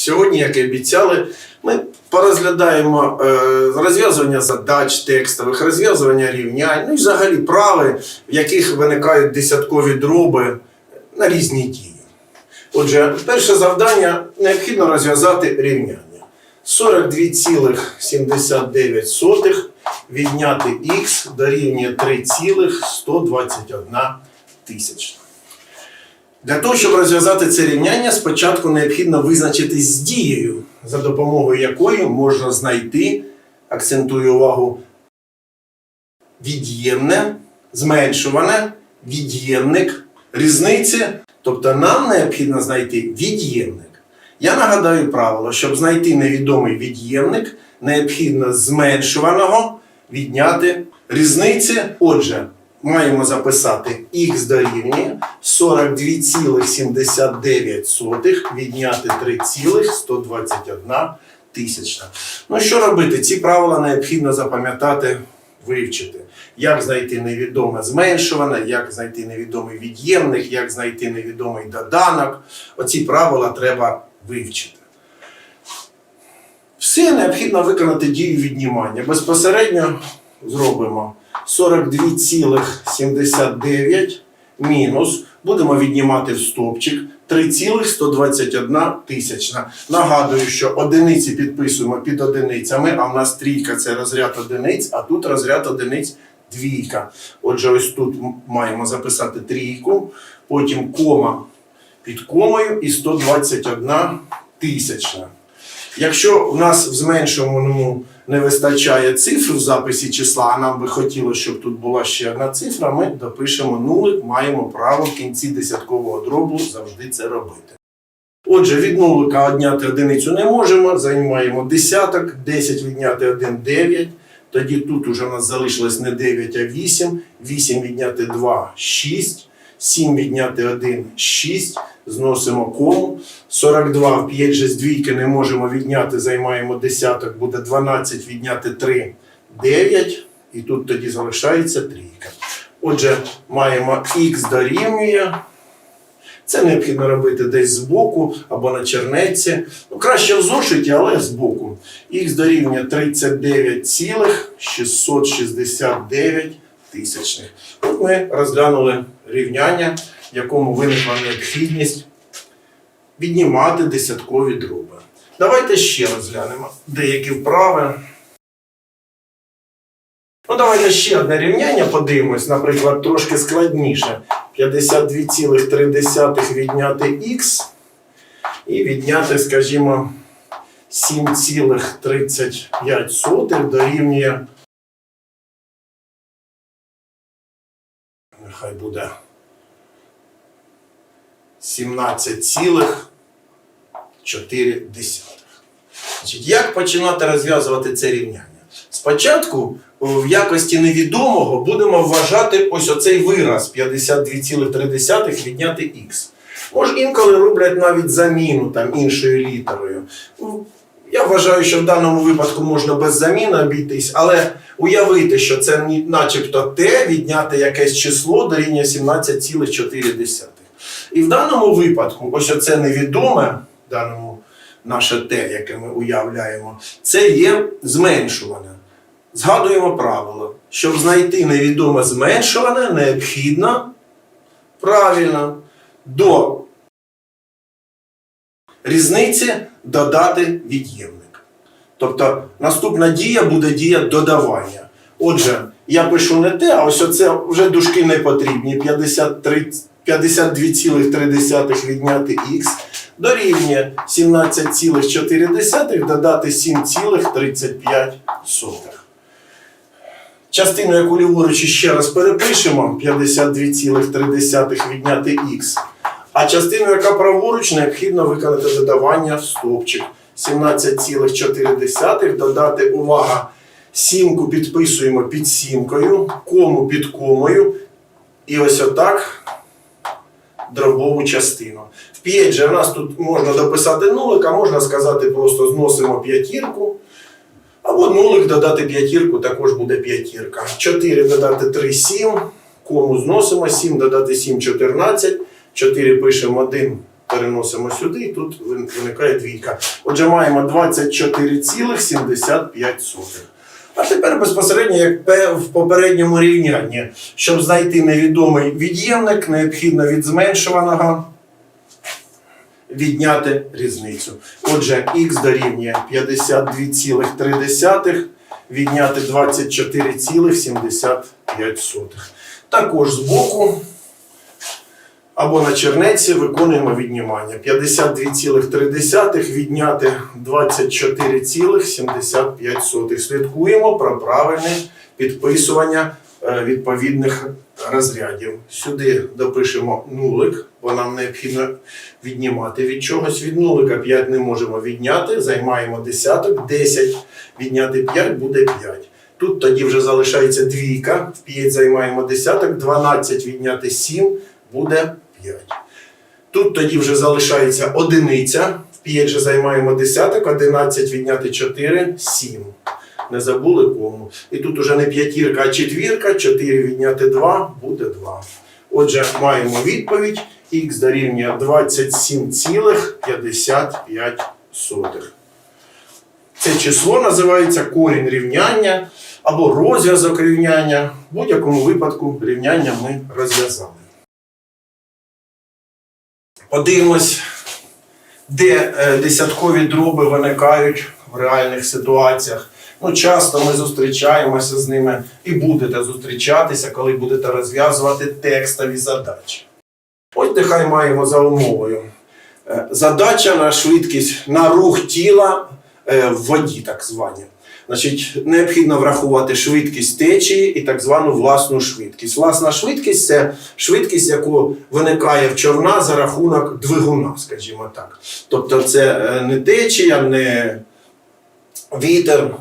Сьогодні, як і обіцяли, ми порозглядаємо е, розв'язування задач текстових, розв'язування рівнянь, ну і взагалі прави, в яких виникають десяткові дроби на різні дії. Отже, перше завдання необхідно розв'язати рівняння. 42,79 відняти х дорівнює 3,121 тисячна. Для того, щоб розв'язати це рівняння, спочатку необхідно визначитись з дією, за допомогою якої можна знайти, акцентую увагу, від'ємне, зменшуване, від'ємник, різниці. Тобто нам необхідно знайти від'ємник. Я нагадаю правило, щоб знайти невідомий від'ємник, необхідно зменшуваного відняти різниці. Отже, маємо записати х дорівнює 42,79 відняти 3,121 тисячна. Ну що робити? Ці правила необхідно запам'ятати, вивчити. Як знайти невідоме зменшуване, як знайти невідомий від'ємник, як знайти невідомий доданок. Оці правила треба вивчити. Все необхідно виконати дію віднімання. Безпосередньо зробимо 42,79 мінус. Будемо віднімати в стовпчик 3,121 тисячна. Нагадую, що одиниці підписуємо під одиницями, а в нас трійка це розряд одиниць, а тут розряд одиниць двійка. Отже, ось тут маємо записати трійку, потім кома під комою і 121 тисячна. Якщо у нас в зменшуваному не вистачає цифр в записі числа, а нам би хотілося, щоб тут була ще одна цифра, ми допишемо нулик, маємо право в кінці десяткового дробу завжди це робити. Отже, від нулика відняти одиницю не можемо, займаємо десяток, 10 відняти 1 – 9. Тоді тут уже у нас залишилось не 9, а 8. 8 відняти 2 – 6. 7 відняти 1 – 6. Зносимо кому. 42 в 5 же з двійки не можемо відняти, займаємо десяток, буде 12 відняти 3 – 9. І тут тоді залишається трійка. Отже, маємо х дорівнює. Це необхідно робити десь збоку або на чернетці. Ну, краще в зошиті, але збоку. Х дорівнює 39,669 тисячних. От ми розглянули рівняння, в якому виникла необхідність віднімати десяткові дроби. Давайте ще розглянемо деякі вправи. Ну, давайте ще одне рівняння подивимось, наприклад, трошки складніше. 52,3 відняти х і відняти, скажімо, 7,35 дорівнює. Нехай буде 17,4. Як починати розв'язувати це рівняння? Спочатку в якості невідомого будемо вважати ось оцей вираз 52,3 відняти х. Може, інколи роблять навіть заміну там іншою літерою. Я вважаю, що в даному випадку можна без заміни обійтись, але уявити, що це начебто t відняти якесь число дорівнює 17,4. І в даному випадку, ось оце невідоме, в даному наше те, яке ми уявляємо, це є зменшуване. Згадуємо правило. Щоб знайти невідоме зменшуване, необхідно правильно до різниці додати від'ємник. Тобто наступна дія буде дія додавання. Отже, я пишу не те, а ось оце вже дужки не потрібні. 53 52,3 відняти х дорівнює 17,4 додати 7,35. Частину, яку ліворуч ще раз перепишемо, 52,3 відняти х. А частину, яка праворуч, необхідно виконати додавання в стовпчик. 17,4 додати, увага, сімку підписуємо під сімкою, кому під комою. І ось отак дробову частину. В 5 же у нас тут можна дописати нулик, а можна сказати просто зносимо п'ятірку. Або нулик додати п'ятірку, також буде п'ятірка. 4 додати 3 7. Кому зносимо 7 додати 7 14. 4 пишемо 1 переносимо сюди, і тут виникає двійка. Отже, маємо 24,75. А тепер безпосередньо, як в попередньому рівнянні, щоб знайти невідомий від'ємник, необхідно від зменшуваного відняти різницю. Отже, х дорівнює 52,3 відняти 24,75. Також збоку або на чернеці виконуємо віднімання. 52,3 відняти 24,75. Слідкуємо про правильне підписування е, відповідних розрядів. Сюди допишемо нулик, бо нам необхідно віднімати від чогось. Від нулика 5 не можемо відняти, займаємо десяток, 10 відняти 5 буде 5. Тут тоді вже залишається двійка, в 5 займаємо десяток, 12 відняти 7 буде 5. Тут тоді вже залишається одиниця, в 5 же займаємо десяток, 11 відняти 4 7. Не забули кому. І тут уже не п'ятірка, а четвірка, 4 відняти 2 буде 2. Отже, маємо відповідь. Х дорівнює 27,55. Це число називається корінь рівняння або розв'язок рівняння. В будь-якому випадку рівняння ми розв'язали. Подивимось, де е, десяткові дроби виникають в реальних ситуаціях. Ну, часто ми зустрічаємося з ними і будете зустрічатися, коли будете розв'язувати текстові задачі. Ось нехай маємо за умовою. Е, Задача на швидкість на рух тіла е, в воді, так звані. Значить, необхідно врахувати швидкість течії і так звану власну швидкість. Власна швидкість це швидкість, яку виникає в човна за рахунок двигуна, скажімо так. Тобто, це е, не течія, не вітер.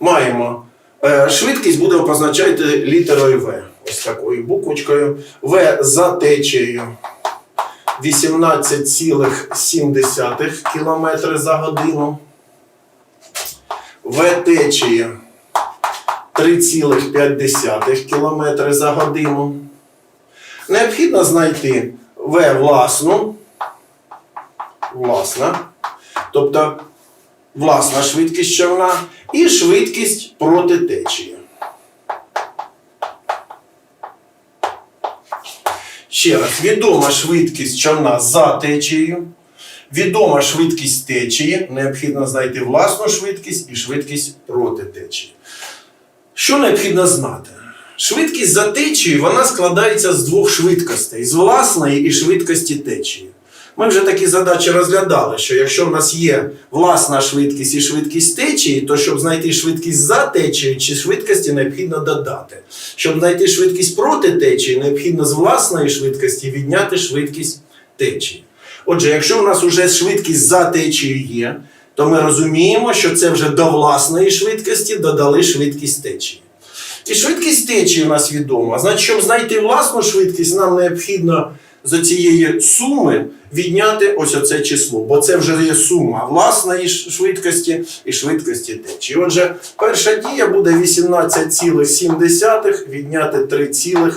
Маємо е, швидкість будемо позначати літерою В. Ось такою буквочкою. В за течією 18,7 км за годину. В течії 3,5 км за годину. Необхідно знайти В власну. Власна. Тобто власна швидкість човна і швидкість проти течії. Ще раз, відома швидкість човна за течією. Відома швидкість течії, необхідно знайти власну швидкість і швидкість проти течії. Що необхідно знати? Швидкість за течією вона складається з двох швидкостей: з власної і швидкості течії. Ми вже такі задачі розглядали, що якщо в нас є власна швидкість і швидкість течії, то щоб знайти швидкість за течією чи швидкості необхідно додати. Щоб знайти швидкість проти течії, необхідно з власної швидкості відняти швидкість течії. Отже, якщо в нас вже швидкість за течією є, то ми розуміємо, що це вже до власної швидкості додали швидкість течії. І швидкість течії у нас відома. Значить, щоб знайти власну швидкість, нам необхідно з цієї суми відняти ось оце число, бо це вже є сума власної швидкості і швидкості течії. Отже, перша дія буде 18,7 відняти 3,5.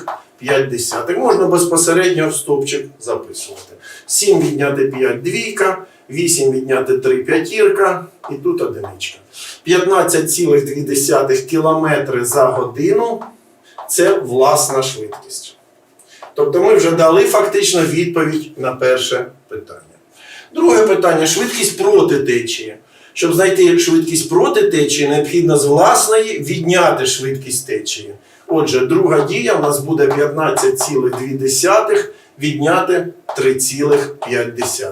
Можна безпосередньо в стовпчик записувати. 7 відняти 5 двійка, 8 відняти 3 п'ятірка і тут одиничка. 15,2 км за годину це власна швидкість. Тобто ми вже дали фактично відповідь на перше питання. Друге питання швидкість проти течії. Щоб знайти швидкість проти течії, необхідно з власної відняти швидкість течії. Отже, друга дія у нас буде 15,2 відняти 3,5.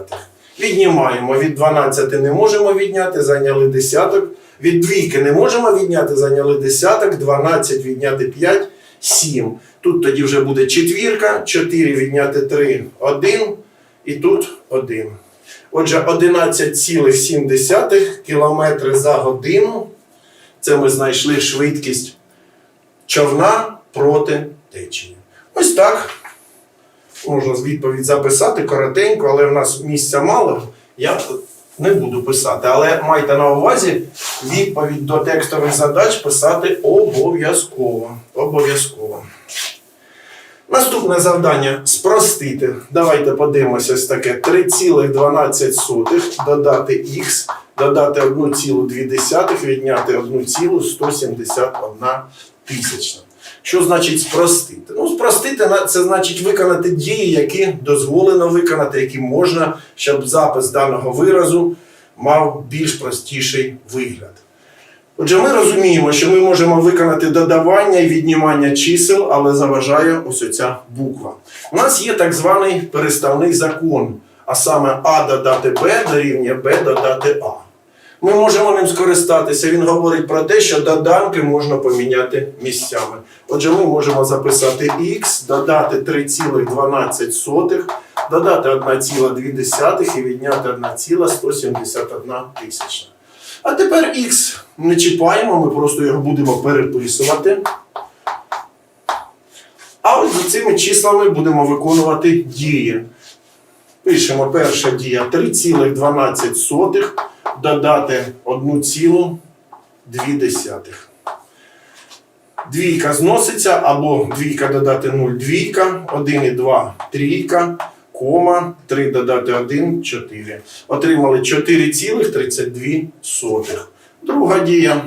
Віднімаємо. Від 12 не можемо відняти, зайняли десяток. Від двійки не можемо відняти, зайняли десяток, 12 відняти 5, 7. Тут тоді вже буде четвірка, 4 відняти 3, 1, і тут 1. Отже, 11,7 км за годину. Це ми знайшли швидкість човна проти течії. Ось так. Можна відповідь записати коротенько, але в нас місця мало. Я не буду писати. Але майте на увазі відповідь до текстових задач писати обов'язково. Обов'язково. Наступне завдання спростити. Давайте подивимося ось таке. 3,12 додати х, додати 1,2, відняти 1,171 тисячна. Що значить спростити? Ну, спростити це значить виконати дії, які дозволено виконати, які можна, щоб запис даного виразу мав більш простіший вигляд. Отже, ми розуміємо, що ми можемо виконати додавання і віднімання чисел, але заважає ось оця буква. У нас є так званий переставний закон, а саме А додати Б дорівнює Б додати А. Ми можемо ним скористатися. Він говорить про те, що доданки можна поміняти місцями. Отже, ми можемо записати х, додати 3,12, додати 1,2 і відняти 1,171 тисячна. А тепер х не чіпаємо, ми просто його будемо переписувати. А ось за цими числами будемо виконувати дії. Пишемо перша дія 3,12 додати 1,2. Двійка зноситься або двійка додати 0, двійка, 1 і 2, трійка, кома, 3 додати 1, 4. Отримали 4,32. Друга дія.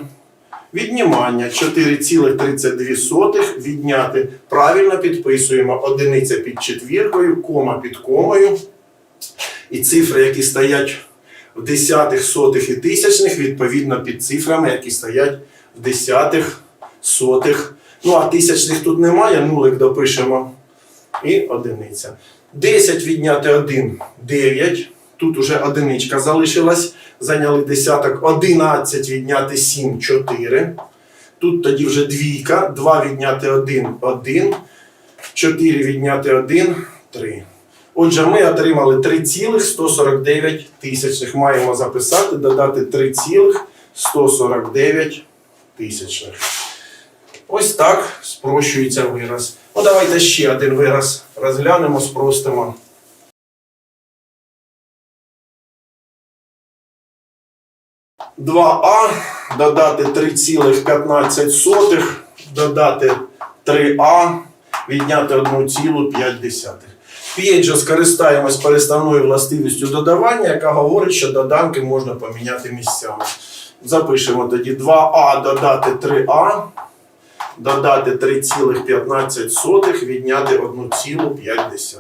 Віднімання 4,32 відняти. Правильно підписуємо одиниця під четвіркою, кома під комою. І цифри, які стоять в десятих, сотих і тисячних, відповідно під цифрами, які стоять в десятих, сотих. Ну, а тисячних тут немає, нулик допишемо. І одиниця. 10 відняти 1 9. Тут уже одиничка залишилась. Зайняли десяток. 11 відняти 7 4. Тут тоді вже двійка. 2 відняти 1 1. 4 відняти 1 3. Отже, ми отримали 3,149 тисячних. Маємо записати, додати 3,149 тисячних. Ось так спрощується вираз. Ну, давайте ще один вираз розглянемо, спростимо. Два а додати 3,15, додати 3а, відняти 1,5. Же скористаємось переставною властивістю додавання, яка говорить, що доданки можна поміняти місцями. Запишемо тоді 2а додати 3а, додати 3,15, відняти 1,5.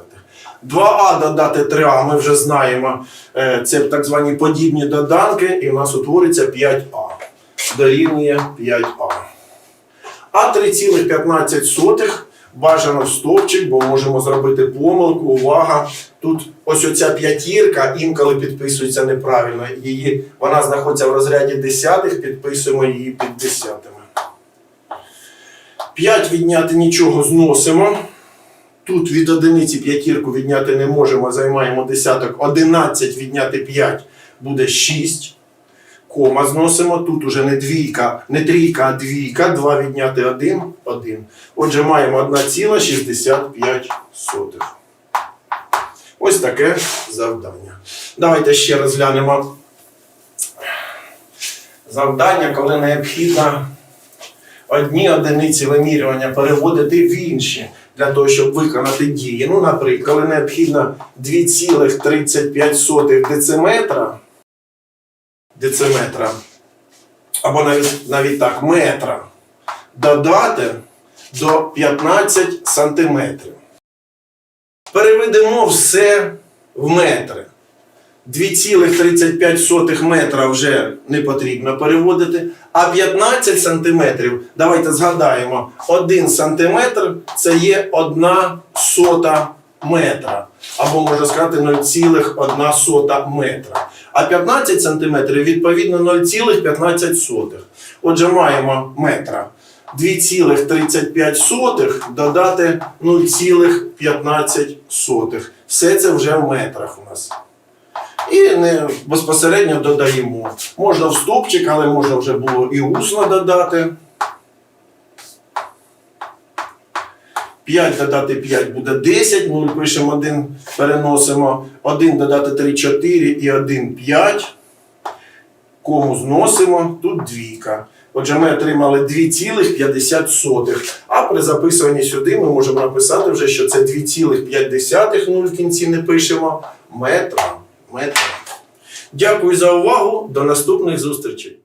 2а додати 3а, ми вже знаємо, е, це так звані подібні доданки, і в нас утвориться 5а. Дорівнює 5а. А 3,15 бажано в стовпчик, бо можемо зробити помилку. Увага! Тут ось оця п'ятірка інколи підписується неправильно. Її, вона знаходиться в розряді десятих, підписуємо її під десятими. 5 відняти нічого зносимо. Тут від одиниці п'ятірку відняти не можемо, займаємо десяток. 11 відняти 5 буде 6. Кома зносимо. Тут уже не двійка, не трійка, а двійка. 2 відняти 1, 1. Отже, маємо 1,65. Ось таке завдання. Давайте ще розглянемо завдання, коли необхідно одні одиниці вимірювання переводити в інші для того, щоб виконати дії. Ну, наприклад, коли необхідно 2,35 дециметра, дециметра, або навіть, навіть так, метра, додати до 15 сантиметрів. Переведемо все в метри. 2,35 метра вже не потрібно переводити, а 15 сантиметрів, давайте згадаємо, 1 сантиметр це є 1 сота метра, або можна сказати 0,1 метра. А 15 сантиметрів відповідно 0,15. Отже, маємо метра. 2,35 додати 0,15. Все це вже в метрах у нас. І не безпосередньо додаємо. Можна в стопчик, але можна вже було і усно додати. 5 додати 5 буде 10, 0 пишемо 1, переносимо. 1 додати 3, 4 і 1, 5. кому зносимо, тут двійка. Отже, ми отримали 2,50. А при записуванні сюди ми можемо написати вже, що це 2,5, 0 в кінці не пишемо, метра. метра. Дякую за увагу. До наступних зустрічей.